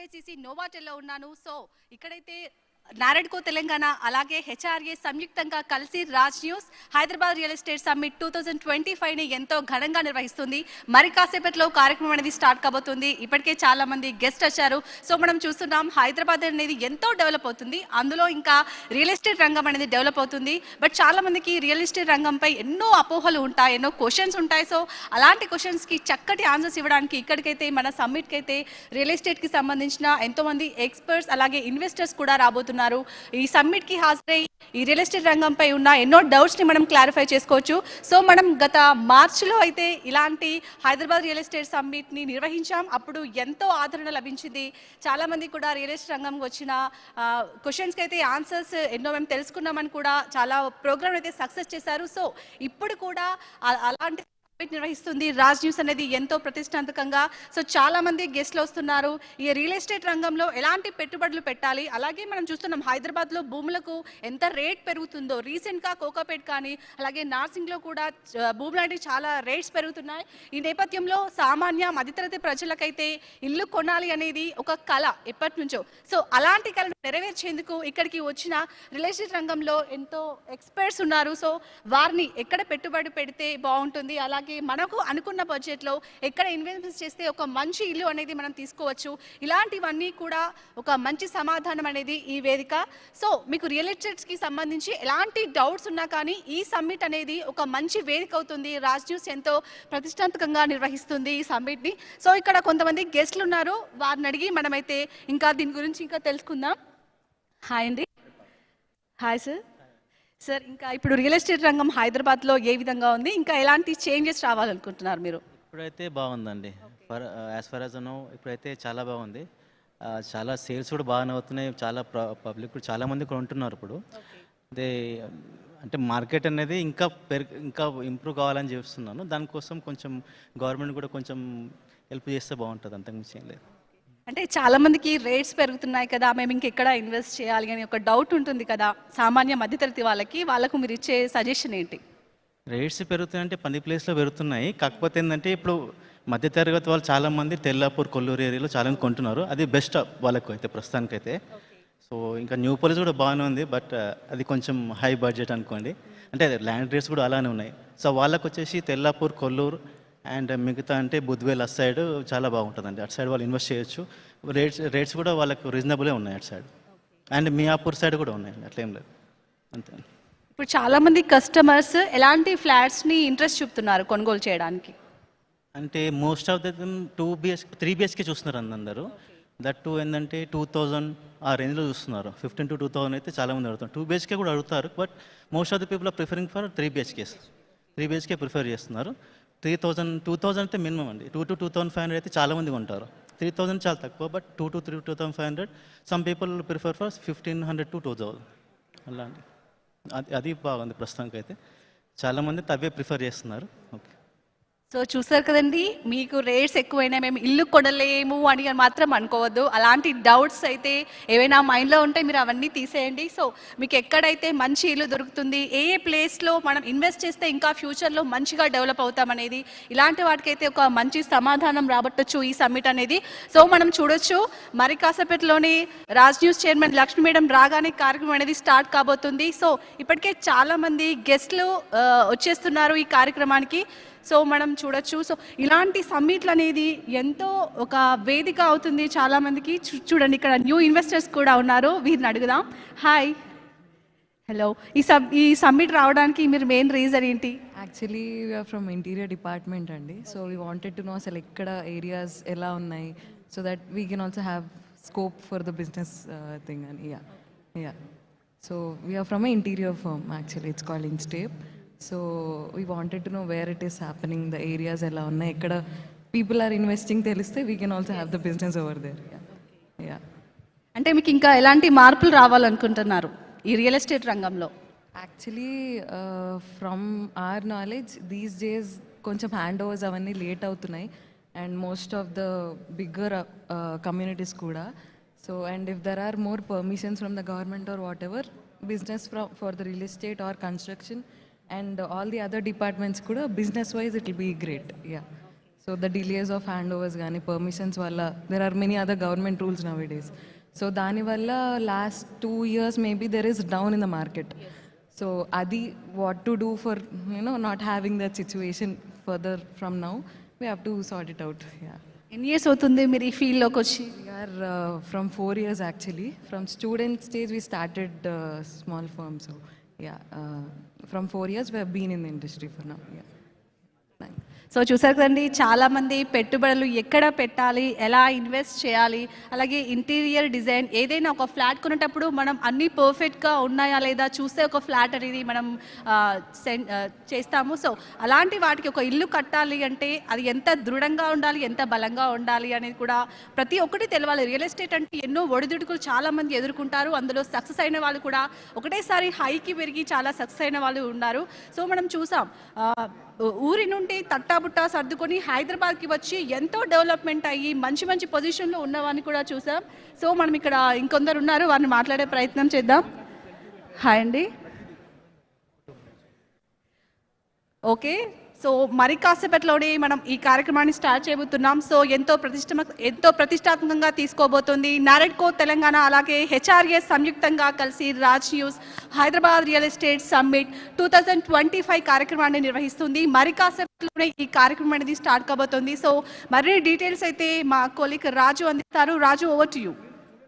ACC నోవాటెల్లో ఉన్నాను. So ఇక్కడైతే నారడ్కో తెలంగాణ అలాగే హెచ్ఆర్ఏ సంయుక్తంగా కలిసి Raj news Hyderabad real estate summit two thousand twenty ఫైవ్ని ఎంతో ఘనంగా నిర్వహిస్తుంది. మరి కాసేపట్లో కార్యక్రమం అనేది స్టార్ట్ కాబోతుంది. ఇప్పటికే చాలా మంది గెస్ట్ వచ్చారు. సో మనం చూస్తున్నాం హైదరాబాద్ అనేది ఎంతో డెవలప్ అవుతుంది. అందులో ఇంకా రియల్ ఎస్టేట్ రంగం అనేది డెవలప్ అవుతుంది. బట్ చాలా మందికి రియల్ ఎస్టేట్ రంగంపై ఎన్నో అపోహలు ఉంటాయి ఎన్నో క్వశ్చన్స్ ఉంటాయి. సో అలాంటి క్వశ్చన్స్కి చక్కటి ఆన్సర్స్ ఇవ్వడానికి ఇక్కడికైతే మన సమ్మిట్కి అయితే రియల్ ఎస్టేట్కి సంబంధించిన ఎంతోమంది ఎక్స్పర్ట్స్ అలాగే ఇన్వెస్టర్స్ కూడా రాబోతున్నారు. ఈ సమ్మిట్కి హాజరై ఈ రియల్ ఎస్టేట్ రంగంపై ఉన్న ఎన్నో డౌట్స్ని మనం క్లారిఫై చేసుకోవచ్చు. సో మనం గత మార్చిలో అయితే ఇలాంటి హైదరాబాద్ రియల్ ఎస్టేట్ సమ్మిట్ని నిర్వహించాం. అప్పుడు ఎంతో ఆదరణ లభించింది. చాలామంది కూడా రియల్ ఎస్టేట్ రంగంకి వచ్చిన క్వశ్చన్స్కి అయితే ఆన్సర్స్ ఎన్నో మేము తెలుసుకున్నామని కూడా చాలా ప్రోగ్రామ్ అయితే సక్సెస్ చేశారు. సో ఇప్పుడు కూడా అలాంటి నిర్వహిస్తుంది రాజ్ న్యూస్ అనేది ఎంతో ప్రతిష్టాంతకంగా సో చాలా మంది గెస్ట్లు వస్తున్నారు. ఈ రియల్ ఎస్టేట్ రంగంలో ఎలాంటి పెట్టుబడులు పెట్టాలి? అలాగే మనం చూస్తున్నాం హైదరాబాద్లో భూములకు ఎంత రేట్ పెరుగుతుందో. రీసెంట్గా కోకాపేట్ కానీ అలాగే నార్సింగ్లో కూడా భూములు అంటే చాలా రేట్స్ పెరుగుతున్నాయి. ఈ నేపథ్యంలో సామాన్య మధ్యతరగతి ప్రజలకైతే ఇల్లు కొనాలి అనేది ఒక కళ ఎప్పటి నుంచో సో అలాంటి కళను నెరవేర్చేందుకు ఇక్కడికి వచ్చిన రియల్ ఎస్టేట్ రంగంలో ఎంతో ఎక్స్పర్ట్స్ ఉన్నారు. సో వారిని ఎక్కడ పెట్టుబడి పెడితే బాగుంటుంది? అలాగే మనకు అనుకున్న బడ్జెట్లో ఎక్కడ ఇన్వెస్ట్ చేస్తే ఒక మంచి ఇల్లు అనేది మనం తీసుకోవచ్చు. ఇలాంటివన్నీ కూడా ఒక మంచి సమాధానం అనేది ఈ వేదిక. సో మీకు రియల్ ఎస్టేట్స్కి సంబంధించి ఎలాంటి డౌట్స్ ఉన్నా కానీ ఈ సమ్మిట్ అనేది ఒక మంచి వేదిక అవుతుంది. రాజ్ న్యూస్ ఎంతో ప్రతిష్టాత్మకంగా నిర్వహిస్తుంది ఈ సమ్మిట్ని సో ఇక్కడ కొంతమంది గెస్ట్లు ఉన్నారు. వారిని అడిగి మనమైతే ఇంకా దీని గురించి ఇంకా తెలుసుకుందాం. హాయ్ అండి. హాయ్ సార్ సార్ ఇంకా ఇప్పుడు రియల్ ఎస్టేట్ రంగం హైదరాబాద్లో ఏ విధంగా ఉంది? ఇంకా ఎలాంటి చేంజెస్ రావాలనుకుంటున్నారు మీరు? ఇప్పుడైతే బాగుందండి. Far as far as no ఇప్పుడైతే చాలా బాగుంది. చాలా సేల్స్ కూడా బాగానే అవుతున్నాయి. చాలా పబ్లిక్ కూడా చాలా మంది కూడా ఉంటున్నారు ఇప్పుడు అదే అంటే మార్కెట్ అనేది ఇంకా పెరుగు ఇంకా ఇంప్రూవ్ కావాలని చూస్తున్నాను దానికోసం కొంచెం గవర్నమెంట్ కూడా కొంచెం హెల్ప్ చేస్తే బాగుంటుంది. అంతకుమించి ఏం లేదు. అంటే చాలా మందికి రేట్స్ పెరుగుతున్నాయి కదా మేము ఇంకెక్కడ ఇన్వెస్ట్ చేయాలి అని ఒక డౌట్ ఉంటుంది కదా సామాన్య మధ్యతరగతి వాళ్ళకి వాళ్ళకు మీరు ఇచ్చే సజెషన్ ఏంటి? రేట్స్ పెరుగుతున్నాయంటే పని ప్లేస్లో పెరుగుతున్నాయి. కాకపోతే ఏంటంటే ఇప్పుడు మధ్యతరగతి వాళ్ళు చాలామంది తెల్లాపూర్ కొల్లూరు ఏరియాలో చాలా మంది కొంటున్నారు. అది బెస్ట్ వాళ్ళకు అయితే ప్రస్తుతానికైతే. సో ఇంకా న్యూ పోలీస్ కూడా బాగానే ఉంది బట్ uh, అది కొంచెం హై బడ్జెట్ అనుకోండి. అంటే ల్యాండ్ రేట్స్ కూడా అలానే ఉన్నాయి. సో వాళ్ళకు వచ్చేసి తెల్లాపూర్ కొల్లూరు అండ్ మిగతా అంటే బుద్వేల్ అటు సైడ్ చాలా బాగుంటుందండి. అటు సైడ్ వాళ్ళు ఇన్వెస్ట్ చేయొచ్చు. రేట్స్ రేట్స్ కూడా వాళ్ళకు రీజనబులే ఉన్నాయి అటు సైడ్. అండ్ మియాపూర్ సైడ్ కూడా ఉన్నాయండి. అట్లేం లేదు. అంతే. ఇప్పుడు చాలా మంది కస్టమర్స్ ఎలాంటి ఫ్లాట్స్ని ఇంట్రెస్ట్ చూపుతున్నారు కొనుగోలు చేయడానికి? అంటే most of the two BH three BHK చూస్తున్నారు అంద- అందరూ. దట్ టూ ఏంటంటే టూ థౌజండ్ ఆ రేంజ్లో చూస్తున్నారు. ఫిఫ్టీన్ టు టూ థౌసండ్ అయితే చాలా మంది అడుగుతారు టూ బిహెచ్కే కూడా అడుగుతారు but most of the people are preferring for three BHKs three BHK prefer చేస్తున్నారు. త్రీ థౌజండ్ టూ థౌజండ్ అయితే మినిమం అండి. Two to two thousand five hundred అయితే చాలా మంది ఉంటారు త్రీ థౌజండ్ చాలా తక్కువ but two to three two thousand five hundred some people prefer for fifteen hundred to two thousand అలా అండి. అది అది బాగుంది ప్రస్తుతానికి అయితే చాలామంది తవే ప్రిఫర్ చేస్తున్నారు. ఓకే సో చూసారు కదండి మీకు రేట్స్ ఎక్కువైనా మేము ఇల్లు కొనలేము అని మాత్రం అనుకోవద్దు. అలాంటి డౌట్స్ అయితే ఏవైనా మైండ్లో ఉంటే మీరు అవన్నీ తీసేయండి. సో మీకు ఎక్కడైతే మంచి ఇల్లు దొరుకుతుంది ఏ ఏ ప్లేస్లో మనం ఇన్వెస్ట్ చేస్తే ఇంకా ఫ్యూచర్లో మంచిగా డెవలప్ అవుతామనేది ఇలాంటి వాటికైతే ఒక మంచి సమాధానం రాబట్టొచ్చు ఈ సమ్మిట్ అనేది. సో మనం చూడొచ్చు మరి కాసేపట్లోని Raj news chairman Lakshmi madam రాగానే కార్యక్రమం అనేది స్టార్ట్ కాబోతుంది. సో ఇప్పటికే చాలామంది గెస్ట్లు వచ్చేస్తున్నారు ఈ కార్యక్రమానికి. సో మనం చూడొచ్చు. సో ఇలాంటి సమ్మిట్లు అనేది ఎంతో ఒక వేదిక అవుతుంది చాలా మందికి చూడండి ఇక్కడ న్యూ ఇన్వెస్టర్స్ కూడా ఉన్నారు. వీరిని అడుగుదాం. హాయ్. హలో. ఈ సబ్ ఈ సమ్మిట్ రావడానికి మీరు మెయిన్ రీజన్ ఏంటి? Actually we're from interior department అండి. So we wanted to know అసలు ఎక్కడ ఏరియాస్ ఎలా ఉన్నాయి. So that we can also have scope for the business uh, thing అని. Yeah. Yeah. So we're from interior firm actually. It's called Instep. So we wanted to know where it is happening the areas ఎలా ఉన్నాయి ఎక్కడ people are investing తెలిస్తే we can also have the business over there yeah అంటే మీకు ఇంకా ఎలాంటి మార్పులు రావాలనుకుంటున్నారు ఈ రియల్ ఎస్టేట్ రంగంలో? Actually from our knowledge these days కొంచెం హ్యాండ్ ఓవర్స్ అవన్నీ లేట్ అవుతున్నాయి and most of the bigger communities కూడా. So and if there are more permissions from the government or whatever business from for the real estate or construction and all the other departments కూడా business wise it will be great yeah so the delays of handovers కానీ permissions వల్ల there are many other government rules nowadays so దానివల్ల last two years maybe there is down in the market so అది what to do for you know not having that situation further from now we have to sort it out yeah ఎన్ని years అవుతుంది మీరు ఈ ఫీల్డ్లోకి వచ్చి? We are uh, from four years actually. From student stage, we started uh, small firm. So. Yeah, uh, from four years, we have been in the industry for now. Yeah. So చూసారు కదండి చాలామంది పెట్టుబడులు ఎక్కడ పెట్టాలి ఎలా invest చేయాలి అలాగే interior design ఏదైనా ఒక ఫ్లాట్ కొనేటప్పుడు మనం అన్నీ పర్ఫెక్ట్గా ఉన్నాయా లేదా చూస్తే ఒక ఫ్లాట్ అనేది మనం సెన్- చేస్తాము. సో అలాంటి వాటికి ఒక ఇల్లు కట్టాలి అంటే అది ఎంత దృఢంగా ఉండాలి ఎంత బలంగా ఉండాలి అనేది కూడా ప్రతి ఒక్కటి తెలవాలి. రియల్ ఎస్టేట్ అంటే ఎన్నో ఒడిదుడుకులు చాలామంది ఎదుర్కొంటారు. అందులో సక్సెస్ అయిన వాళ్ళు కూడా ఒకటేసారి హైకి పెరిగి చాలా సక్సెస్ అయిన వాళ్ళు ఉన్నారు. సో మనం చూసాం ఊరి నుండి తట్టాబుట్టా సర్దుకొని హైదరాబాద్కి వచ్చి ఎంతో డెవలప్మెంట్ అయ్యి మంచి మంచి పొజిషన్లో ఉన్నవారిని కూడా చూసాం. సో మనం ఇక్కడ ఇంకొందరు ఉన్నారు. వారిని మాట్లాడే ప్రయత్నం చేద్దాం. హాయ్ అండి. ఓకే. సో మరి కాసేపట్లోనే మనం ఈ కార్యక్రమాన్ని స్టార్ట్ చేయబోతున్నాం. సో ఎంతో ప్రతిష్ట ఎంతో ప్రతిష్టాత్మకంగా తీసుకోబోతుంది. నారెడ్కో తెలంగాణ అలాగే హెచ్ఆర్ఎస్ సంయుక్తంగా కలిసి Raj news Hyderabad real estate summit two thousand twenty five కార్యక్రమాన్ని నిర్వహిస్తుంది. మరి కాసేపట్లోనే ఈ కార్యక్రమం అనేది స్టార్ట్ కాబోతుంది. సో మరిన్ని డీటెయిల్స్ అయితే మా కొలిక్ రాజు అందిస్తారు. Raju over to you.